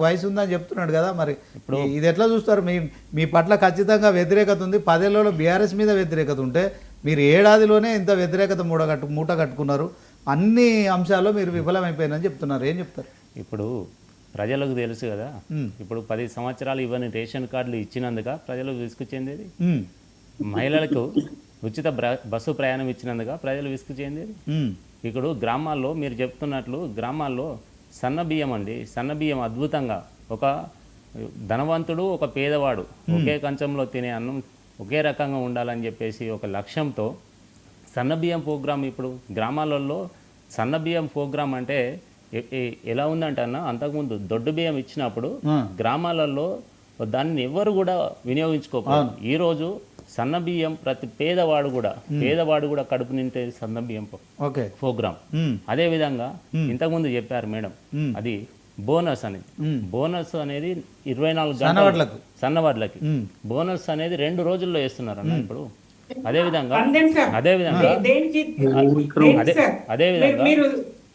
వయసు ఉందని చెప్తున్నాడు కదా మరి. ఈ- ఇది ఎట్లా చూస్తారు? మీ మీ పట్ల ఖచ్చితంగా వ్యతిరేకత ఉంది. పదేళ్ళలో బీఆర్ఎస్ మీద వ్యతిరేకత ఉంటే మీరు ఏడాదిలోనే ఇంత వ్యతిరేకత మూట కట్టు మూట కట్టుకున్నారు. అన్ని అంశాల్లో మీరు విఫలమైపోయినని చెప్తున్నారు. ఏం చెప్తారు? ఇప్పుడు ప్రజలకు తెలుసు కదా. ఇప్పుడు పది సంవత్సరాలు ఇవన్నీ రేషన్ కార్డులు ఇచ్చినందుక ప్రజలకు విసుగు చెందేది? ఉమ్, మహిళలకు ఉచిత బస్సు ప్రయాణం ఇచ్చినందుక ప్రజలు విసుగు చెందేది? ఉమ్, ఇప్పుడు గ్రామాల్లో మీరు చెప్తున్నట్లు గ్రామాల్లో సన్న బియ్యం అండి. సన్న బియ్యం అద్భుతంగా. ఒక ధనవంతుడు ఒక పేదవాడు ఒకే కంచంలో తినే అన్నం ఒకే రకంగా ఉండాలని చెప్పేసి ఒక లక్ష్యంతో సన్న బియ్యం ప్రోగ్రాం ఇప్పుడు గ్రామాలలో సన్న బియ్యం ప్రోగ్రాం అంటే ఎలా ఉందంటే అన్న అంతకుముందు దొడ్డు బియ్యం ఇచ్చినప్పుడు. గ్రామాలలో దాన్ని ఎవ్వరు కూడా వినియోగించుకోకూడదు. ఈరోజు సన్న బియ్యం ప్రతి పేదవాడు కూడా పేదవాడు కూడా కడుపు నింటే సన్న బియ్యం ప్రో- ఓకే. ప్రోగ్రాం ఉమ్, అదే విధంగా ఇంతకుముందు చెప్పారు మేడం. అది బోనస్ అనేది. బోనస్ అనేది ఇరవై నాలుగు సన్నవడ్లకు. సన్నవడ్లకి బోనస్ అనేది రెండు రోజుల్లో వేస్తున్నారు అన్న ఇప్పుడు. అదే విధంగా అందేం సార్? అదే విధంగా అదే? అదే విధంగా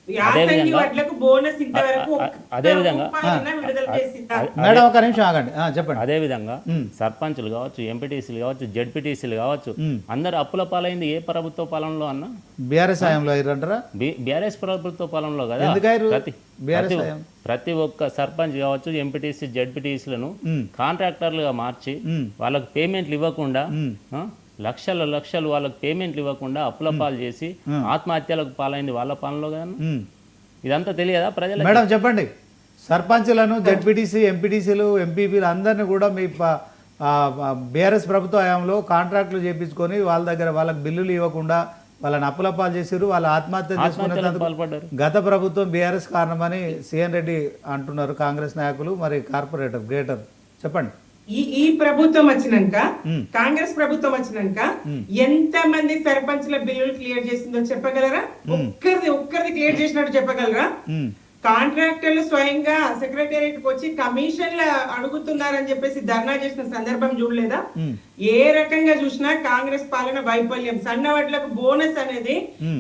మీరు యాసంగి విధంగా- వడ్లకు బోనస్ ఇంతవరకు అ- ఒక్క అదే విధంగా- రూపాయైనా విడుదల చేసిందా? మేడం ఒక నిమిషం ఆగండి ఆ, చెప్పండి అదే విధంగా మ్మ్. సర్పంచులు కావచ్చు ఎంపీటీసీలు కావచ్చు జడ్పీటీసీలు కావచ్చు. అందరు అప్పుల పాలైంది ఏ ప్రభుత్వ పాలనలో అన్న బీఆర్ఎస్ హయాంలో అయ్యారంటారా బీఆర్ఎస్ ప్రభుత్వ పాలనలో కదా ఎందుకయ్యారు? ప్రతి ఒక్క సర్పంచ్ కావచ్చు ఎంపీటీసీ జడ్పీటీసీలను కాంట్రాక్టర్లుగా మార్చి వాళ్ళకి పేమెంట్లు ఇవ్వకుండా లక్షల లక్షలు వాళ్ళకి పేమెంట్లు ఇవ్వకుండా అప్పుల పాలు చేసి ఆత్మహత్యలకు పాలైంది వాళ్ళ పాలనలో కదా ఉమ్. ఇదంతా తెలియదా ప్రజలకు? మేడం చెప్పండి. సర్పంచులను జడ్పీటీసీ ఎంపీటీసీలు ఎంపీపీలు అందరినీ కూడా మీ బీఆర్ఎస్ ప్రభుత్వ హయాంలో కాంట్రాక్టులు చేపించుకొని వాళ్ళ దగ్గర వాళ్ళకి బిల్లులు ఇవ్వకుండా వాళ్ళని అప్పులపాలు చేసారు వాళ్ళ ఆత్మహత్య పాల్పడ్డారు. గత ప్రభుత్వం బీఆర్ఎస్ కారణమని సిఎన్ రెడ్డి అంటున్నారు కాంగ్రెస్ నాయకులు మరి కార్పొరేటర్ గ్రేటర్. చెప్పండి. ఈ ఈ ప్రభుత్వం వచ్చినాక. కాంగ్రెస్ ప్రభుత్వం వచ్చినాక ఎంత మంది సర్పంచ్ల బిల్లులు క్లియర్ చేసిందో చెప్పగలరా? ఒక్కరిది ఒక్కరిది క్లియర్ చేసినట్టు చెప్పగలరా? కాంట్రాక్టర్లు స్వయంగా సెక్రటేరియట్కి వచ్చి కమిషన్ల అడుగుతున్నారని చెప్పేసి ధర్నా చేసిన సందర్భం చూడలేదా? ఏ రకంగా చూసినా కాంగ్రెస్ పాలన వైఫల్యం. సన్న వడ్లకు బోనస్ అనేది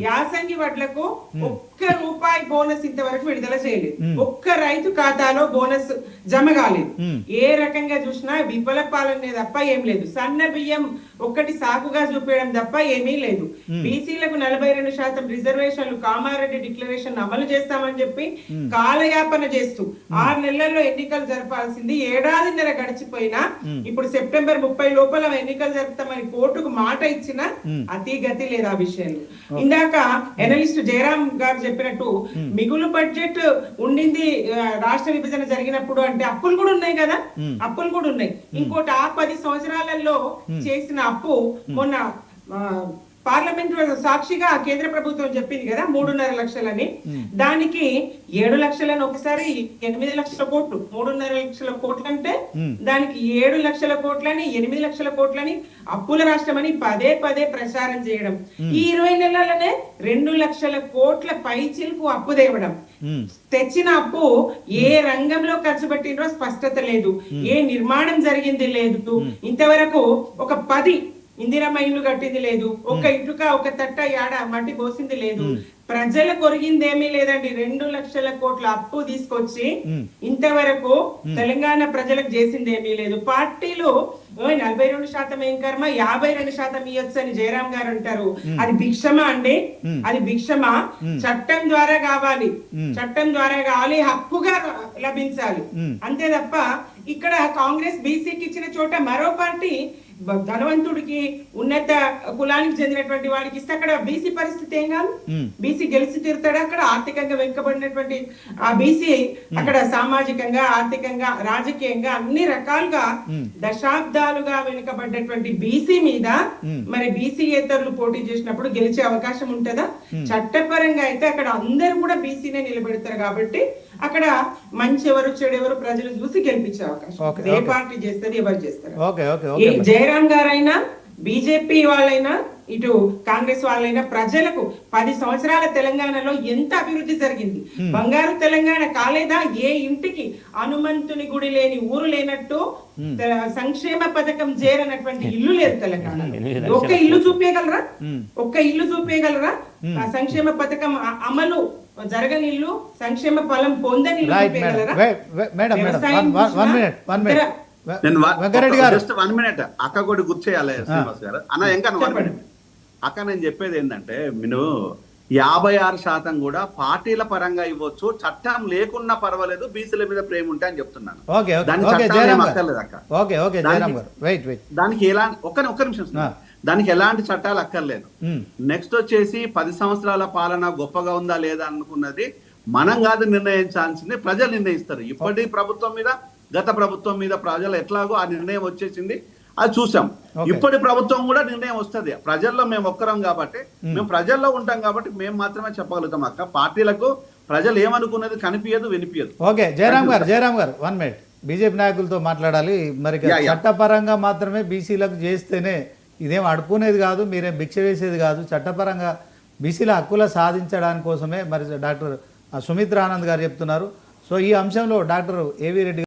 యాసంగి వడ్లకు ఒక్క రూపాయి బోనస్ ఇంతవరకు విడుదల చేయలేదు ఒక్క రైతు ఖాతాలో బోనస్ జమ కాలేదు. ఏ రకంగా చూసినా విఫల పాలనే తప్ప ఏం లేదు. సన్న బియ్యం ఒక్కటి సాకుగా చూపించడం తప్ప ఏమీ లేదు. బీసీలకు నలభై రెండు శాతం రిజర్వేషన్లు కామారెడ్డి డిక్లరేషన్ అమలు చేస్తామని చెప్పి కాలయాపన చేస్తూ ఆరు నెలల్లో ఎన్నికలు జరపాల్సింది. ఏడాదిన్నర గడిచిపోయినా ఇప్పుడు సెప్టెంబర్ ముప్పై లోపల ఎన్నికలు జరుపుతామని కోర్టుకు మాట ఇచ్చినా అతి గతి లేదు ఆ విషయంలో. ఇందాక ఎనలిస్ట్ జయరాం గారు చెప్పినట్టు మిగులు బడ్జెట్ ఉండింది రాష్ట్ర విభజన జరిగినప్పుడు అంటే అప్పులు కూడా ఉన్నాయి కదా? అప్పులు కూడా ఉన్నాయి. ఇంకోటి ఆ పది సంవత్సరాలలో చేసిన అప్పు మొన్న పార్లమెంట్ సాక్షిగా కేంద్ర ప్రభుత్వం చెప్పింది కదా మూడున్నర లక్షలని. దానికి ఏడు లక్షలని ఒకసారి ఎనిమిది లక్షల కోట్లు. మూడున్నర లక్షల కోట్లు అంటే దానికి ఏడు లక్షల కోట్లని ఎనిమిది లక్షల కోట్లని అప్పుల రాష్ట్రం అని పదే పదే ప్రచారం చేయడం. ఈ ఇరవై నెలలనే రెండు లక్షల కోట్ల పైచిలకు అప్పు తేవడం. తెచ్చిన అప్పు ఏ రంగంలో ఖర్చు పెట్టినో స్పష్టత లేదు. ఏ నిర్మాణం జరిగింది లేదు. ఇంతవరకు ఒక పది ఇందిరమ్మ ఇల్లు కట్టింది లేదు. ఒక ఇటుక ఒక తట్ట యాడ మట్టి పోసింది లేదు. ప్రజల కొరిగిందేమీ లేదండి. రెండు లక్షల కోట్ల అప్పు తీసుకొచ్చి ఇంతవరకు తెలంగాణ ప్రజలకు చేసింది ఏమీ లేదు. పార్టీలు నలభై రెండు శాతం ఏం కర్మ? యాభై రెండు శాతం ఇవ్వచ్చు అని జయరాం గారు అంటారు. అది భిక్షమా అండి? అది భిక్షమా? చట్టం ద్వారా కావాలి. చట్టం ద్వారా కావాలి. హక్కుగా లభించాలి. అంతే తప్ప ఇక్కడ కాంగ్రెస్ బీసీకి ఇచ్చిన చోట మరో పార్టీ ధనవంతుడికి ఉన్నత కులానికి చెందినటువంటి వాడికి ఇస్తే అక్కడ బీసీ పరిస్థితి ఏం కాదు. బీసీ గెలిచి తీరుతాడు అక్కడ ఆర్థికంగా వెనుకబడినటువంటి ఆ బీసీ అక్కడ సామాజికంగా ఆర్థికంగా రాజకీయంగా అన్ని రకాలుగా దశాబ్దాలుగా వెనుకబడ్డటువంటి బీసీ మీద మరి బీసీ ఏతరులు పోటీ చేసినప్పుడు గెలిచే అవకాశం ఉంటుందా? చట్టపరంగా అయితే అక్కడ అందరూ కూడా బీసీనే నిలబెడతారు కాబట్టి అక్కడ మంచి ఎవరు చెడు ఎవరు ప్రజలు చూసి గెలిపించే అవకాశం. ఏ పార్టీ చేస్తుంది ఎవరు చేస్తారు? జయరాం గారైనా బీజేపీ వాళ్ళైనా ఇటు కాంగ్రెస్ వాళ్ళైనా ప్రజలకు పది సంవత్సరాల తెలంగాణలో ఎంత అభివృద్ధి జరిగింది? బంగారు తెలంగాణ కాలేదా? ఏ ఇంటికి హనుమంతుని గుడి లేని ఊరు లేనట్టు సంక్షేమ పథకం చేరనటువంటి ఇల్లు లేదు తెలంగాణలో. ఒక్క ఇల్లు చూపించగలరా ఒక్క ఇల్లు చూపించగలరా ఆ సంక్షేమ పథకం అమలు జరగని ఇల్లు సంక్షేమ ఫలం పొందని madam madam one- minute one minute ఇతర- వె- నేను వెంకరెడ్డి గారు. జస్ట్ వన్ మినిట్ అక్క కూడా గుర్తు చేయాలి శ్రీనివాస్ గారు. అన్న ఇంకా వన్. మినిట్ అక్క నేను చెప్పేది ఏంటంటే మీరు యాభై ఆరు శాతం కూడా పార్టీల పరంగా ఇవ్వచ్చు చట్టం లేకున్నా పర్వాలేదు బీసీల మీద ప్రేమ ఉంటే అని చెప్తున్నాను. అక్కర్లేదు అక్క. దానికి- జయరామ్ గారు. వెయిట్ వెయిట్ దానికి ఎలాంటి ఒక్క ఒక్క నిమిషం. దానికి ఎలాంటి చట్టాలు అక్కర్లేదు. నెక్స్ట్ వచ్చేసి పది సంవత్సరాల పాలన గొప్పగా ఉందా లేదా అనుకున్నది మనం కాదు నిర్ణయించాల్సింది ప్రజలు నిర్ణయిస్తారు. ఇప్పటి ప్రభుత్వం మీద గత ప్రభుత్వం మీద ప్రజలు ఎట్లాగో ఆ నిర్ణయం వచ్చేసింది అది చూసాం. ఇప్పటి ప్రభుత్వం కూడా నిర్ణయం వస్తది. ప్రజల్లో మేము ఒక్కరం కాబట్టి మేము. ప్రజల్లో ఉంటాం కాబట్టి మేము మాత్రమే చెప్పగలుగుతాం అక్క. పార్టీలకు ప్రజలు ఏమనుకున్నది కనిపించదు వినిపించదు ఓకే. జయరామ్ గారు జయరామ్ గారు వన్ మినిట్. బీజేపీ నాయకులతో మాట్లాడాలి. మరి. చట్టపరంగా మాత్రమే బీసీలకు చేస్తేనే ఇదేం అడుక్కునేది కాదు మీరేం భిక్ష వేసేది కాదు. చట్టపరంగా బీసీల హక్కుల సాధించడాని కోసమే మరి డాక్టర్ సుమిత్ర ఆనంద్ గారు చెప్తున్నారు. సో ఈ అంశంలో డాక్టర్ ఏవి రెడ్డి